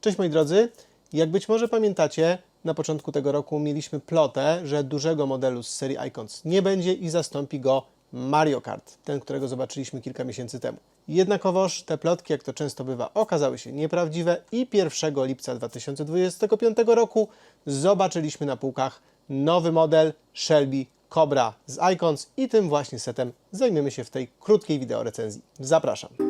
Cześć moi drodzy. Jak być może pamiętacie, na początku tego roku mieliśmy plotę, że dużego modelu z serii Icons nie będzie i zastąpi go Mario Kart, ten, którego zobaczyliśmy kilka miesięcy temu. Jednakowoż te plotki, jak to często bywa, okazały się nieprawdziwe i 1 lipca 2025 roku zobaczyliśmy na półkach nowy model Shelby Cobra z Icons i tym właśnie setem zajmiemy się w tej krótkiej wideo recenzji. Zapraszam.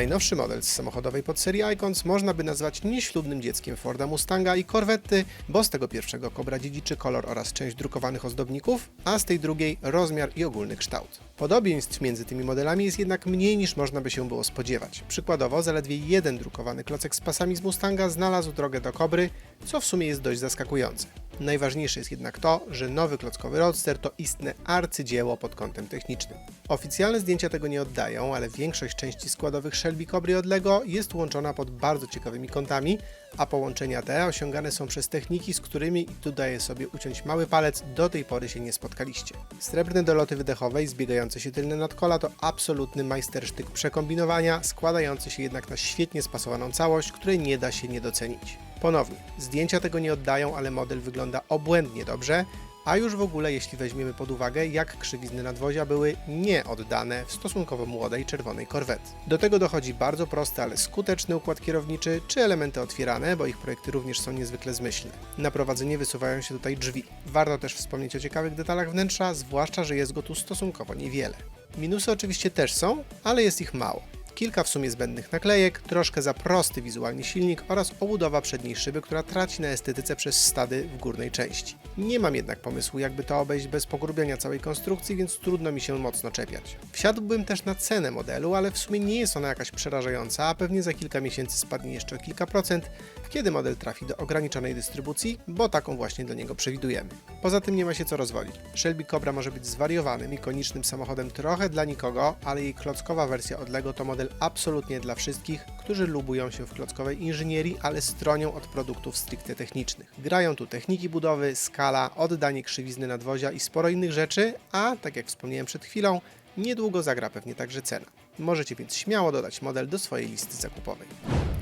Najnowszy model z samochodowej podserii Icons można by nazwać nieślubnym dzieckiem Forda Mustanga i Corvetty, bo z tego pierwszego Cobra dziedziczy kolor oraz część drukowanych ozdobników, a z tej drugiej rozmiar i ogólny kształt. Podobieństw między tymi modelami jest jednak mniej niż można by się było spodziewać. Przykładowo zaledwie jeden drukowany klocek z pasami z Mustanga znalazł drogę do Cobry, co w sumie jest dość zaskakujące. Najważniejsze jest jednak to, że nowy klockowy Roadster to istne arcydzieło pod kątem technicznym. Oficjalne zdjęcia tego nie oddają, ale większość części składowych Shelby Cobry od Lego jest łączona pod bardzo ciekawymi kątami, a połączenia te osiągane są przez techniki, z którymi, i tu daję sobie uciąć mały palec, do tej pory się nie spotkaliście. Srebrne doloty wydechowe i zbiegające się tylne nadkola to absolutny majstersztyk przekombinowania, składający się jednak na świetnie spasowaną całość, której nie da się nie docenić. Ponownie, zdjęcia tego nie oddają, ale model wygląda obłędnie dobrze, a już w ogóle jeśli weźmiemy pod uwagę, jak krzywizny nadwozia były nieoddane w stosunkowo młodej czerwonej Corvette. Do tego dochodzi bardzo prosty, ale skuteczny układ kierowniczy, czy elementy otwierane, bo ich projekty również są niezwykle zmyślne. Na prowadzenie wysuwają się tutaj drzwi. Warto też wspomnieć o ciekawych detalach wnętrza, zwłaszcza, że jest go tu stosunkowo niewiele. Minusy oczywiście też są, ale jest ich mało kilka w sumie zbędnych naklejek, troszkę za prosty wizualnie silnik oraz obudowa przedniej szyby, która traci na estetyce przez stady w górnej części. Nie mam jednak pomysłu, jakby to obejść bez pogrubiania całej konstrukcji, więc trudno mi się mocno czepiać. Wsiadłbym też na cenę modelu, ale w sumie nie jest ona jakaś przerażająca, a pewnie za kilka miesięcy spadnie jeszcze o kilka procent, kiedy model trafi do ograniczonej dystrybucji, bo taką właśnie dla niego przewidujemy. Poza tym nie ma się co rozwodzić. Shelby Cobra może być zwariowanym, ikonicznym samochodem trochę dla nikogo, ale jej klockowa wersja od Lego to model absolutnie dla wszystkich, którzy lubują się w klockowej inżynierii, ale stronią od produktów stricte technicznych. Grają tu techniki budowy, skala, oddanie krzywizny nadwozia i sporo innych rzeczy, a tak jak wspomniałem przed chwilą, niedługo zagra pewnie także cena. Możecie więc śmiało dodać model do swojej listy zakupowej.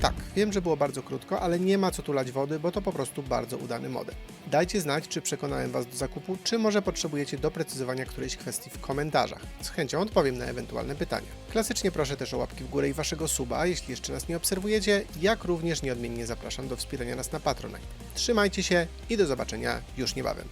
Tak, wiem, że było bardzo krótko, ale nie ma co tulać wody, bo to po prostu bardzo udany model. Dajcie znać, czy przekonałem Was do zakupu, czy może potrzebujecie doprecyzowania którejś kwestii w komentarzach. Z chęcią odpowiem na ewentualne pytania. Klasycznie proszę też o łapki w górę i Waszego suba, jeśli jeszcze nas nie obserwujecie, jak również nieodmiennie zapraszam do wspierania nas na Patronite. Trzymajcie się i do zobaczenia już niebawem.